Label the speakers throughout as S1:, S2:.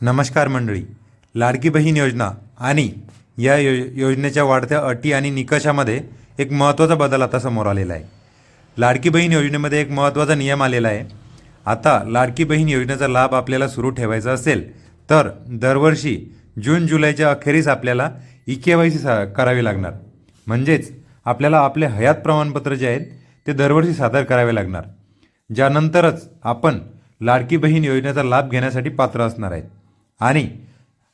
S1: नमस्कार मंडळी. लाडकी बहीण योजना आणि या यो योजनेच्या वाढत्या अटी आणि निकषामध्ये एक महत्त्वाचा बदल आता समोर आलेला आहे. लाडकी बहीण योजनेमध्ये एक महत्त्वाचा नियम आलेला आहे. आता लाडकी बहीण योजनेचा लाभ आपल्याला सुरू ठेवायचा असेल तर दरवर्षी जून जुलैच्या अखेरीस आपल्याला ई के वाय सी करावी लागणार. म्हणजेच आपल्याला आपले हयात प्रमाणपत्र जे आहेत ते दरवर्षी सादर करावे लागणार. ज्यानंतरच आपण लाडकी बहीण योजनेचा लाभ घेण्यासाठी पात्र असणार आहेत. आणि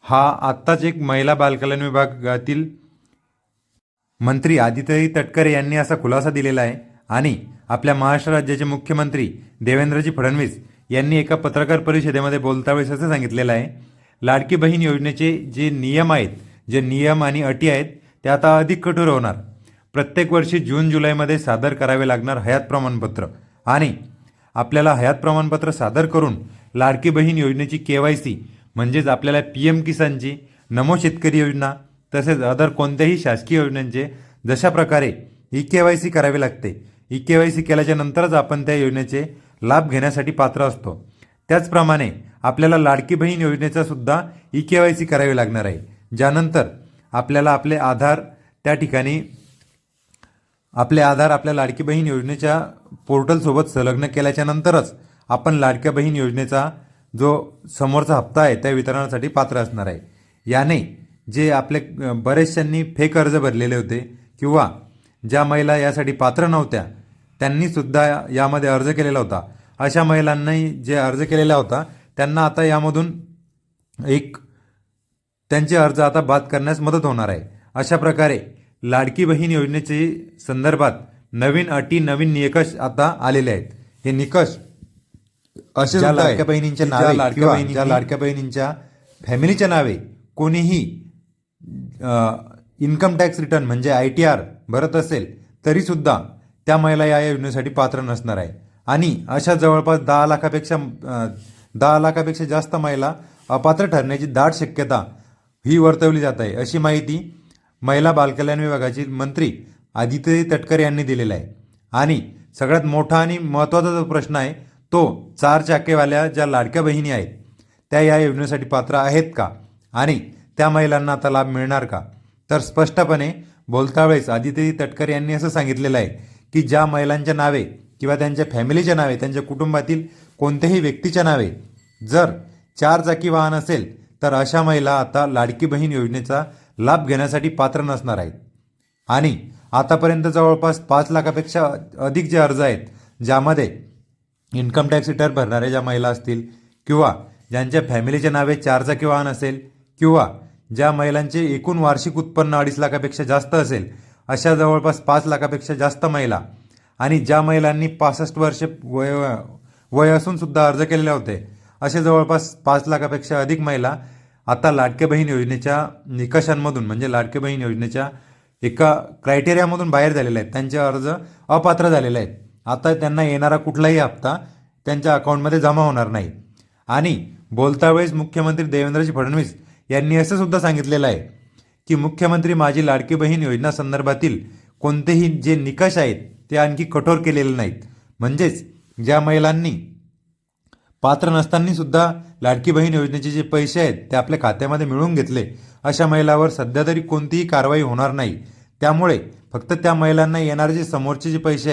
S1: हा आत्ताच एक महिला बालकल्याण विभागातील मंत्री आदित्यजी तटकरे यांनी असा खुलासा दिलेला आहे. आणि आपल्या महाराष्ट्र राज्याचे मुख्यमंत्री देवेंद्रजी फडणवीस यांनी एका पत्रकार परिषदेमध्ये बोलतावेळेस असं सांगितलेलं आहे. लाडकी बहीण योजनेचे जे नियम आहेत जे नियम आणि अटी आहेत ते आता अधिक कठोर होणार. प्रत्येक वर्षी जून जुलैमध्ये सादर करावे लागणार हयात प्रमाणपत्र. आणि आपल्याला हयात प्रमाणपत्र सादर करून लाडकी बहीण योजनेची के वाय सी म्हणजेच आपल्याला पी एम किसानची नमो शेतकरी योजना तसेच अदर कोणत्याही शासकीय योजनांचे जशा प्रकारे ई के वाय सी करावी लागते ई के वाय सी केल्याच्या नंतरच आपण त्या योजनेचे लाभ घेण्यासाठी पात्र असतो. त्याचप्रमाणे आपल्याला लाडकी बहीण योजनेचा सुद्धा ई के वाय सी करावी लागणार आहे. ज्यानंतर आपल्याला आपले आधार त्या ठिकाणी आपले आधार आपल्या लाडकी बहीण योजनेच्या पोर्टलसोबत संलग्न केल्याच्या नंतरच आपण लाडक्या बहीण योजनेचा जो समोरचा हप्ता आहे त्या वितरणासाठी पात्र असणार आहे. याने जे आपले बरेचशांनी फेक अर्ज भरलेले होते किंवा ज्या महिला यासाठी पात्र नव्हत्या त्यांनीसुद्धा यामध्ये अर्ज केलेला होता. अशा महिलांनाही जे अर्ज केलेला होता त्यांना आता यामधून एक त्यांचे अर्ज आता बाद करण्यास मदत होणार आहे. अशा प्रकारे लाडकी बहीण योजनेचे संदर्भात नवीन अटी नवीन निकष आता आलेले आहेत. हे निकष
S2: असे
S1: ज्या लाडक्या बहिणींच्या नावे
S2: लाडक्या
S1: ज्या लाडक्या बहिणींच्या फॅमिलीच्या नावे कोणीही इन्कम टॅक्स रिटर्न म्हणजे आय टी आर भरत असेल तरी सुद्धा त्या महिला या योजनेसाठी पात्र नसणार आहे. आणि अशा जवळपास दहा लाखापेक्षा दहा लाखापेक्षा जास्त महिला अपात्र ठरण्याची दाट शक्यता ही वर्तवली जात आहे. अशी माहिती महिला बालकल्याण विभागाचे मंत्री आदित्य तटकरे यांनी दिलेला आहे. आणि सगळ्यात मोठा आणि महत्त्वाचा जो प्रश्न आहे तो चार चाकेवाल्या ज्या लाडक्या बहिणी आहेत त्या या योजनेसाठी पात्र आहेत का? आणि त्या महिलांना आता लाभ मिळणार का? तर स्पष्टपणे बोलता वेळेस आदित्य तटकर यांनी असं सांगितलेलं आहे की ज्या महिलांच्या नावे किंवा त्यांच्या फॅमिलीच्या नावे त्यांच्या कुटुंबातील कोणत्याही व्यक्तीच्या नावे जर चार चाकी वाहन असेल तर अशा महिला आता लाडकी बहीण योजनेचा लाभ घेण्यासाठी पात्र नसणार आहेत. आणि आतापर्यंत जवळपास पाच लाखापेक्षा अधिक जे अर्ज आहेत ज्यामध्ये इन्कम टॅक्स रिटर्न भरणाऱ्या ज्या महिला असतील किंवा ज्यांच्या फॅमिलीच्या नावे चारचाकी वाहन असेल किंवा ज्या महिलांचे एकूण वार्षिक उत्पन्न अडीच लाखापेक्षा जास्त असेल अशा जवळपास पाच लाखापेक्षा जास्त महिला आणि ज्या महिलांनी पासष्ट वर्षे वय वय असूनसुद्धा अर्ज केलेले होते असे जवळपास पाच लाखापेक्षा अधिक महिला आता लाडक्या बहीण योजनेच्या निकषांमधून म्हणजे लाडक्या बहीण योजनेच्या एका क्रायटेरियामधून बाहेर झालेल्या आहेत. त्यांचे अर्ज अपात्र झालेले आहेत. आता त्यांना येणारा कुठलाही हप्ता त्यांच्या अकाउंटमध्ये जमा होणार नाही. आणि बोलता वेळेस मुख्यमंत्री देवेंद्रजी फडणवीस यांनी असं सुद्धा सांगितलेलं आहे की मुख्यमंत्री माझी लाडकी बहीण योजना संदर्भातील कोणतेही जे निकष आहेत ते आणखी कठोर केलेले नाहीत. म्हणजेच ज्या महिलांनी पात्र नसताना सुद्धा लाडकी बहीण योजनेचे जे पैसे आहेत ते आपल्या खात्यामध्ये मिळवून घेतले अशा महिलावर सध्या तरी कोणतीही कारवाई होणार नाही. त्यामुळे फक्त त्या महिलांना येणारे जे समोरचे जे पैसे आहेत